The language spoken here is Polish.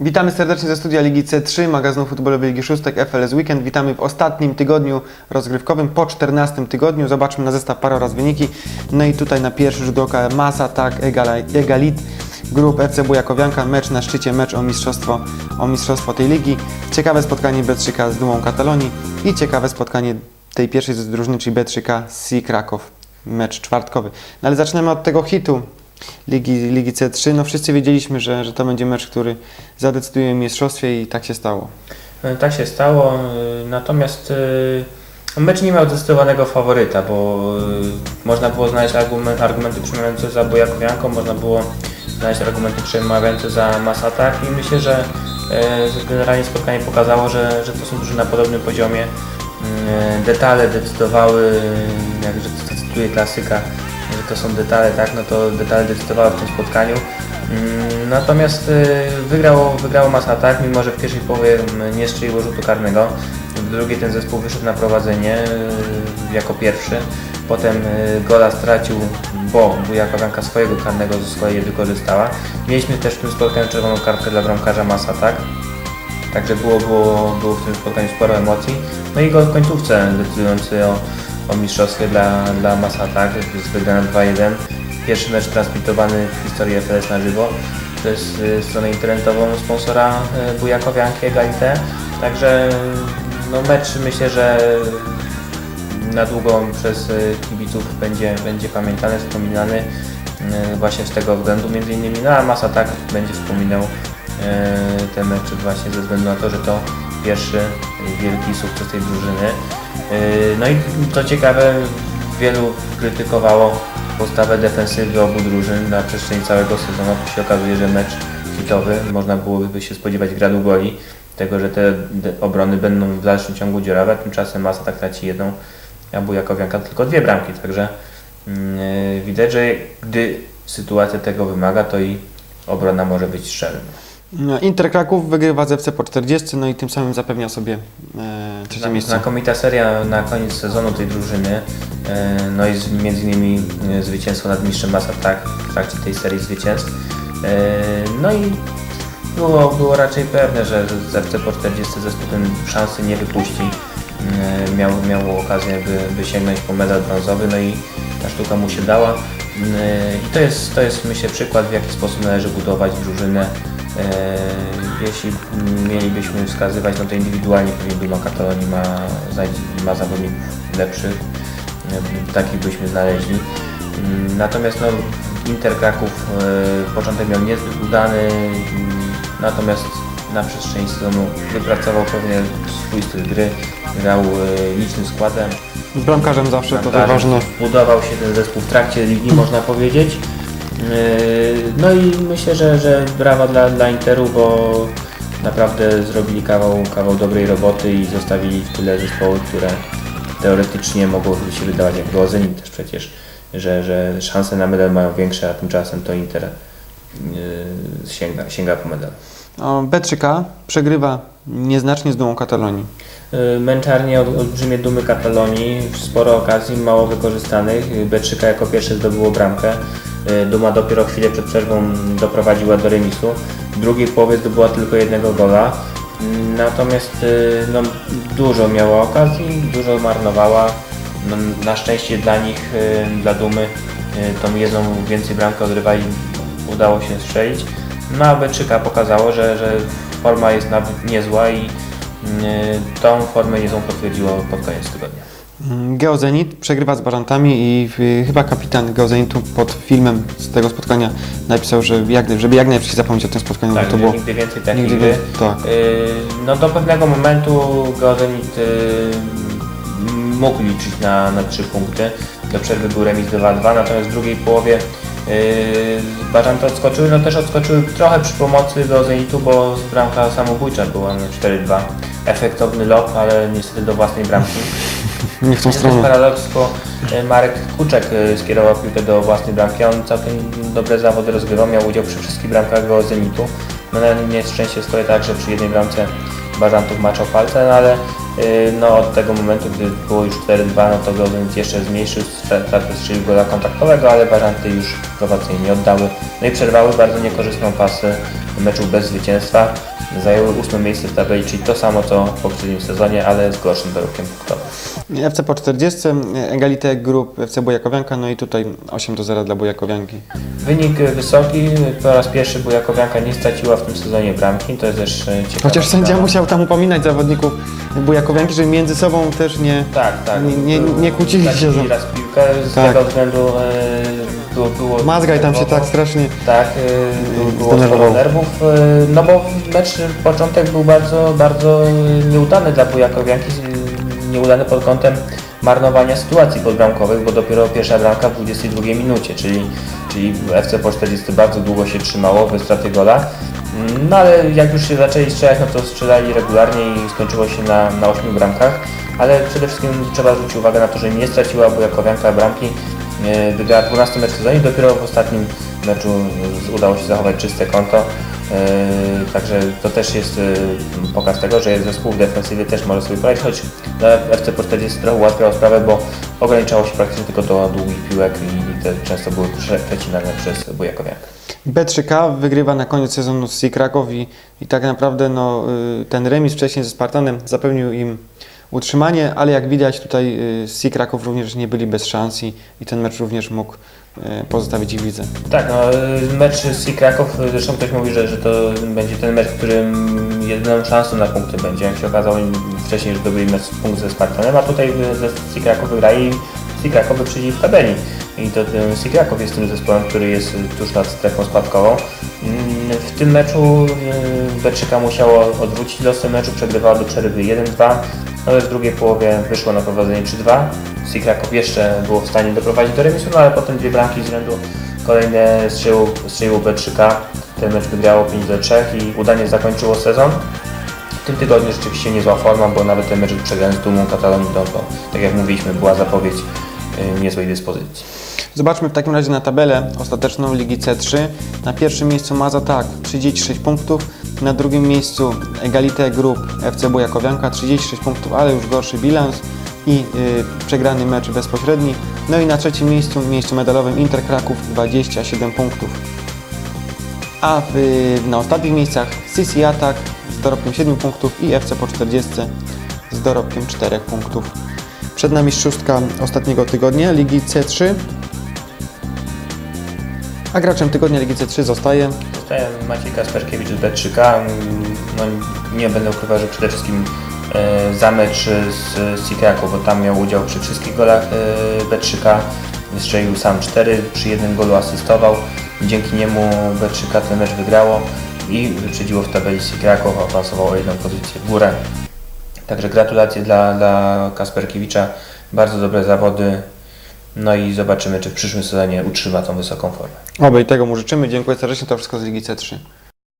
Witamy serdecznie ze studia Ligi C3, magazynu futbolowej Ligi Szóstek FLS Weekend. Witamy w ostatnim tygodniu rozgrywkowym, po 14 tygodniu. Zobaczmy na zestaw par oraz wyniki. No i tutaj na pierwszy rzut oka Masa, tak, Egalit, grup FC Bujakowianka, mecz na szczycie, mecz o mistrzostwo, o mistrzostwo tej ligi. Ciekawe spotkanie Betrzyka z Dumą Katalonii i ciekawe spotkanie tej pierwszej drużyny, czyli Betrzyka z Si Kraków, mecz czwartkowy. No ale zaczynamy od tego hitu, Ligi, Ligi C3. No wszyscy wiedzieliśmy, że, że to będzie mecz, który zadecyduje o mistrzostwie i tak się stało. E, Tak się stało, e, natomiast e, mecz nie miał zdecydowanego faworyta, bo można było znaleźć argument, argumenty przemawiające za Bojakowianką, można było znaleźć argumenty przemawiające za Masatak i myślę, że generalnie spotkanie pokazało, że, że to są drużyny na podobnym poziomie. Mm, Detale decydowały, jak że cytuję klasyka, to są detale, tak, no to detale decydowały w tym spotkaniu. Mm, Natomiast wygrało, wygrało Masa tak, mimo że w pierwszej połowie mm, nie strzeliło rzutu karnego. W drugiej ten zespół wyszedł na prowadzenie y, jako pierwszy. Potem y, gola stracił, bo Bujakowianka swojego karnego z kolei wykorzystała. Mieliśmy też w tym spotkaniu czerwoną kartkę dla bramkarza Masa tak. Także było, było, było w tym spotkaniu sporo emocji. No i gol w końcówce decydujący o, o mistrzostwie dla, dla Masatak z wygraną 2-1. Pierwszy mecz transmitowany w historii FLS na żywo przez y, stronę internetową sponsora y, Bujakowianki Egalite. Także no, mecz myślę, że na długo przez y, kibiców będzie, będzie pamiętany, wspominany właśnie z tego względu między innymi, no a Masa tak będzie wspominał te mecze właśnie ze względu na to, że to pierwszy wielki sukces tej drużyny. Y, No i to ciekawe, wielu krytykowało postawę defensywy obu drużyn na przestrzeni całego sezonu. Tu się okazuje, że mecz hitowy, można byłoby się spodziewać gradu goli, tego, że te obrony będą w dalszym ciągu dziurawe, tymczasem Masa tak traci jedną, a Bujakowianka tylko dwie bramki, także mm, y, widać, że gdy sytuacja tego wymaga, to i obrona może być szczelna. No, Inter Kraków wygrywa z FC po 40, no i tym samym zapewnia sobie e, trzecie miejsce. Znakomita seria na koniec sezonu tej drużyny. e, No i z- między innymi e, zwycięstwo nad mistrzem Masa tak w trakcie tej serii zwycięstw. E, No i było, było raczej pewne, że z FC po 40 zespół ten szansy nie wypuści. E, Miał, miał okazję, by, by sięgnąć po medal brązowy, no i ta sztuka mu się dała. E, I to jest, to jest myślę przykład, w jaki sposób należy budować drużynę. E, Jeśli mielibyśmy wskazywać, no to indywidualnie pewnie Duma Katalonii ma, ma zawodników lepszych, e, takich byśmy znaleźli. Mm, Natomiast no, Inter Kraków e, początek miał niezbyt udany, mm, natomiast na przestrzeni sezonu wypracował pewnie swój styl gry, grał licznym składem. Z bramkarzem zawsze to Bramkarzem ważne. Budował się ten zespół w trakcie ligi, można powiedzieć. Yy, No i myślę, że, że brawa dla, dla Interu, bo naprawdę zrobili kawał, kawał dobrej roboty i zostawili w tyle zespoły, które teoretycznie mogłoby się wydawać jak było Zenit też przecież, że, że szanse na medal mają większe, a tymczasem to Inter yy, sięga, sięga po medal. O, B3K przegrywa nieznacznie z Dumą Katalonii. Y, Męczarnie olbrzymie dumy Katalonii, sporo okazji, mało wykorzystanych. Y, B3K jako pierwsze zdobyło bramkę. Y, Duma dopiero chwilę przed przerwą doprowadziła do remisu. W drugiej połowie zdobyła tylko jednego gola. Natomiast y, no, dużo miała okazji, dużo marnowała. No, na szczęście dla nich, y, dla Dumy, tą jedną więcej bramkę od rywali udało się strzelić. No a B3K pokazało, że, że forma jest nawet niezła i Tą formę niezłą potwierdziło pod koniec tygodnia. Mm, Geozenit przegrywa z Bażantami i y, chyba kapitan Geozenitu pod filmem z tego spotkania napisał, że jak, żeby jak najszybciej zapomnieć o tym spotkaniu, Tak, to było nigdy więcej takiej nigdy wie- tak. No do pewnego momentu Gozenit yy, mógł liczyć na, na 3 punkty. Do przerwy był remis 2-2, natomiast w drugiej połowie yy, Bażanty odskoczyły, no też odskoczyły trochę przy pomocy Gozenitu, bo bramka samobójcza była na 4-2. Efektowny lot, ale niestety do własnej bramki. Nie w tą Jest też stronę. paradoks, bo e, Marek Kuczek e, skierował piłkę do własnej bramki. On całkiem dobre zawody rozgrywał, miał udział przy wszystkich bramkach go Zenitu. No na nieszczęście kolei tak, że przy jednej bramce Bażantów maczał palce, no ale e, no, od tego momentu, gdy było już 4-2, no to go Zenit jeszcze zmniejszył, stratę strzelił gola kontaktowego, ale Bażanty już prowadzenie nie oddały. No i przerwały bardzo niekorzystną pasę meczów bez zwycięstwa. Zajęły ósme miejsce w tabeli, czyli to samo co w poprzednim sezonie, ale z gorszym dorobkiem punktowym. FC po 40, Egalité Group, FC Bujakowianka, no i tutaj 8 do 0 dla Bujakowianki. Wynik wysoki, po raz pierwszy Bujakowianka nie straciła w tym sezonie bramki, to jest też e, ciekawe. Chociaż sędzia musiał tam upominać zawodników Bujakowianki, żeby między sobą też nie... Tak, tak. Nie- nie- nie kłócili się raz piłkę, z Tak. tego względu e, było, było... Mazgaj tam się tak strasznie... Tak, y, było- Zdenerwował. nerwów, y, no bo mecz, początek był bardzo, bardzo y, nieudany dla Bujakowianki, y, nieudany pod kątem marnowania sytuacji podbramkowych, bo dopiero pierwsza bramka w 22 minucie, czyli, czyli FC po 40 bardzo długo się trzymało bez straty gola. Mm, No ale jak już się zaczęli strzelać, no to strzelali regularnie i skończyło się na, na 8 bramkach. Ale przede wszystkim trzeba zwrócić uwagę na to, że nie straciła Bujakowianka bramki. E, Wygrała 12 mecz w sezonie, dopiero w ostatnim meczu udało się zachować czyste konto. E, Także to też jest e, pokaz tego, że zespół w defensywie też może sobie poradzić, choć dla FC po 40 trochę ułatwiało sprawę, bo ograniczało się praktycznie tylko do długich piłek i, te często były prze- przecinane przez Bujakowiankę. B3K wygrywa na koniec sezonu z Kraków i, i tak naprawdę no, y, ten remis wcześniej ze Spartanem zapewnił im utrzymanie, ale jak widać tutaj y, Sea Kraków również nie byli bez szans i, i ten mecz również mógł y, pozostawić ich widzę. Tak, no, y, mecz z Kraków, y, zresztą ktoś mówi, że, że to będzie ten mecz, w którym jedyną szansą na punkty będzie. Jak się okazało, wcześniej już zdobyli mecz punkt ze Spartanem, a tutaj y, ze Kraków wygrali i Kraków wyprzedzi w tabeli. I to Kraków jest tym zespołem, który jest y, tuż nad strefą spadkową. Mm, W tym meczu y, Beczyka musiało odwrócić losy meczu, przegrywała do przerwy 1-2, ale w drugiej połowie wyszło na prowadzenie 3-2. Sea Kraków jeszcze było w stanie doprowadzić do remisu, no ale potem dwie bramki z rzędu kolejne strzelił, strzelił B3K. Ten mecz wygrało 5 do 3 i udanie zakończyło sezon. W tym tygodniu rzeczywiście niezła forma, bo nawet ten mecz przegrany z Dumą Katalonii, to tak jak mówiliśmy, była zapowiedź y, niezłej dyspozycji. Zobaczmy w takim razie na tabelę ostateczną Ligi C3. Na pierwszym miejscu Maza Tak 36 punktów, na drugim miejscu Egalite Group FC Bujakowianka 36 punktów, ale już gorszy bilans i y, przegrany mecz bezpośredni. No i na trzecim miejscu, miejscu medalowym Inter Kraków 27 punktów. A w, na ostatnich miejscach CC Attack z dorobkiem 7 punktów i FC po 40 z dorobkiem 4 punktów. Przed nami szóstka ostatniego tygodnia Ligi C3. A graczem tygodnia Ligi C3 zostaje Zostaje Maciej Kasperkiewicz z B3K. Mm, No, nie będę ukrywał, że przede wszystkim e, za mecz z Kraków, bo tam miał udział przy wszystkich golach e, B3K. Strzelił sam 4, przy jednym golu asystował. Dzięki niemu B3K ten mecz wygrało i wyprzedziło w tabeli z Kraków, awansowało o jedną pozycję w górę. Także gratulacje dla, dla Kasperkiewicza. Bardzo dobre zawody. No i zobaczymy, czy w przyszłym sezonie utrzyma tą wysoką formę. Oby i tego mu życzymy. Dziękuję serdecznie. To wszystko z Ligi C3.